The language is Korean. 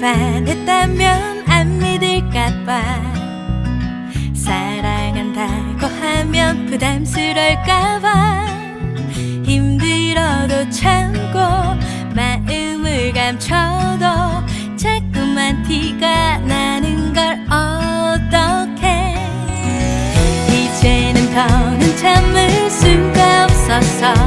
날 반했다면 안 믿을까봐. 사랑한다고 하면 부담스럴까봐. 힘들어도 참고 마음을 감춰도 자꾸만 티가 나는 걸 어떡해. 이제는 더는 참을 수가 없었어